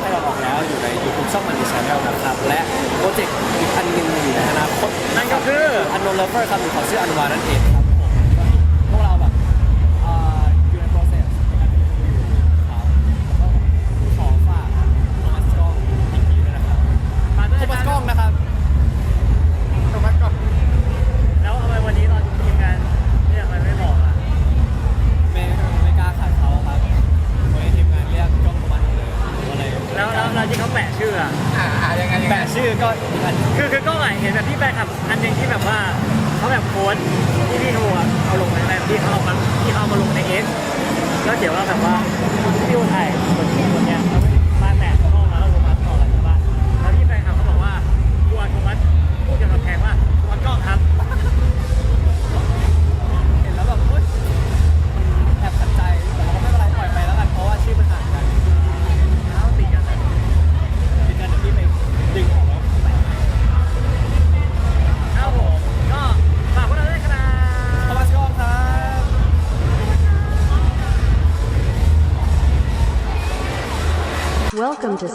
ให้เราออกแล้วอยู่ใน YouTube ช่องมันดีชแนลนะครับ และโปรเจกต์อีกอันหนึ่งอยู่ในอนาคตนั่นก็คือ อันโน Lover ครับหรือเขาชื่ออันวานั่นเอง ก็อีกอันคือคือกล้องอะเห็นแบบที่แฟนคลับอันหนึ่งที่แบบว่าเขาแบบโพสต์ที่พี่เขาอะเอาลงในแบบที่เขาเอามาที่เขาเอามาลงในเอ็กแล้วเขียนว่าแบบว่าพี่อูถ่ายคนที่คนเนี้ยแล้วมานแตะกล้องมาแล้วลงมาต่ออะไรใช่ปะแล้วพี่แฟนคลับเขาบอกว่ากูอันโทมัสพูดกับกำแพงว่าโทมัสกล้องครับ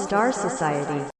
Star Society.